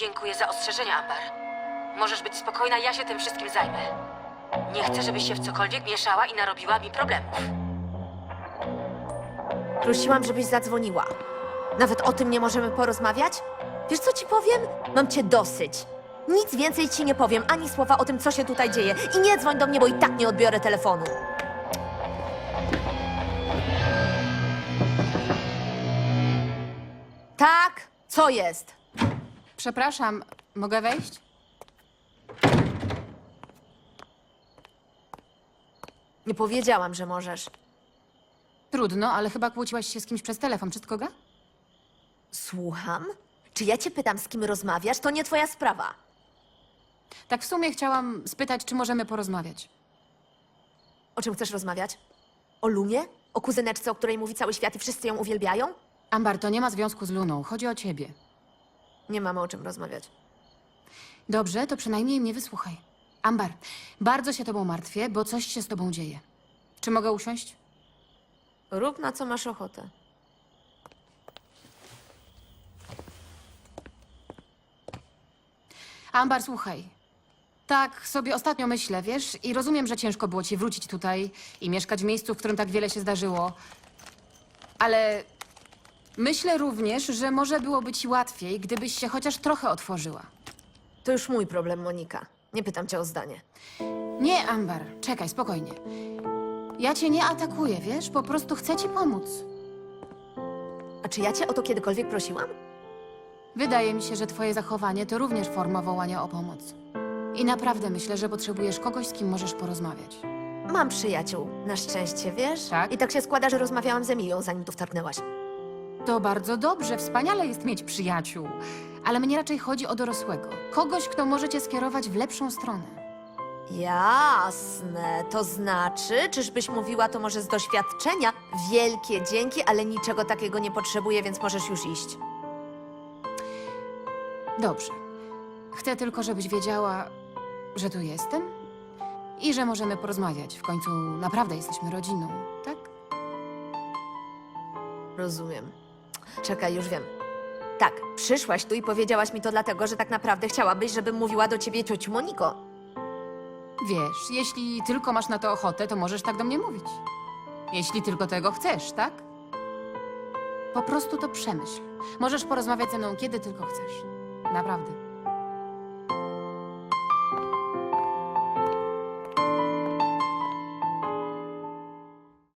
Dziękuję za ostrzeżenia, Ambar. Możesz być spokojna, ja się tym wszystkim zajmę. Nie chcę, żebyś się w cokolwiek mieszała i narobiła mi problemów. Prosiłam, żebyś zadzwoniła. Nawet o tym nie możemy porozmawiać? Wiesz, co ci powiem? Mam cię dosyć. Nic więcej ci nie powiem, ani słowa o tym, co się tutaj dzieje. I nie dzwoń do mnie, bo i tak nie odbiorę telefonu. Tak? Co jest? Przepraszam, mogę wejść? Nie powiedziałam, że możesz. Trudno, ale chyba kłóciłaś się z kimś przez telefon. Wszystko gra? Słucham? Czy ja cię pytam, z kim rozmawiasz? To nie twoja sprawa. Tak w sumie chciałam spytać, czy możemy porozmawiać. O czym chcesz rozmawiać? O Lumie? O kuzyneczce, o której mówi cały świat i wszyscy ją uwielbiają? Ambar, to nie ma związku z Luną. Chodzi o ciebie. Nie mamy o czym rozmawiać. Dobrze, to przynajmniej mnie wysłuchaj. Ambar, bardzo się tobą martwię, bo coś się z tobą dzieje. Czy mogę usiąść? Rób na co masz ochotę. Ambar, słuchaj. Tak sobie ostatnio myślę, wiesz, i rozumiem, że ciężko było ci wrócić tutaj i mieszkać w miejscu, w którym tak wiele się zdarzyło. Ale myślę również, że może byłoby ci łatwiej, gdybyś się chociaż trochę otworzyła. To już mój problem, Monika. Nie pytam cię o zdanie. Nie, Ambar, czekaj, spokojnie. Ja cię nie atakuję, wiesz, po prostu chcę ci pomóc. A czy ja cię o to kiedykolwiek prosiłam? Wydaje mi się, że twoje zachowanie to również forma wołania o pomoc. I naprawdę myślę, że potrzebujesz kogoś, z kim możesz porozmawiać. Mam przyjaciół, na szczęście, wiesz? Tak? I tak się składa, że rozmawiałam z Emilią, zanim tu wtargnęłaś. To bardzo dobrze, wspaniale jest mieć przyjaciół. Ale mnie raczej chodzi o dorosłego. Kogoś, kto może cię skierować w lepszą stronę. Jasne. To znaczy, czyżbyś mówiła to może z doświadczenia? Wielkie dzięki, ale niczego takiego nie potrzebuję, więc możesz już iść. Dobrze. Chcę tylko, żebyś wiedziała, że tu jestem i że możemy porozmawiać. W końcu naprawdę jesteśmy rodziną, tak? Rozumiem. Czekaj, już wiem. Tak, przyszłaś tu i powiedziałaś mi to dlatego, że tak naprawdę chciałabyś, żebym mówiła do ciebie ciociu Moniko. Wiesz, jeśli tylko masz na to ochotę, to możesz tak do mnie mówić. Jeśli tylko tego chcesz, tak? Po prostu to przemyśl. Możesz porozmawiać ze mną kiedy tylko chcesz. Naprawdę.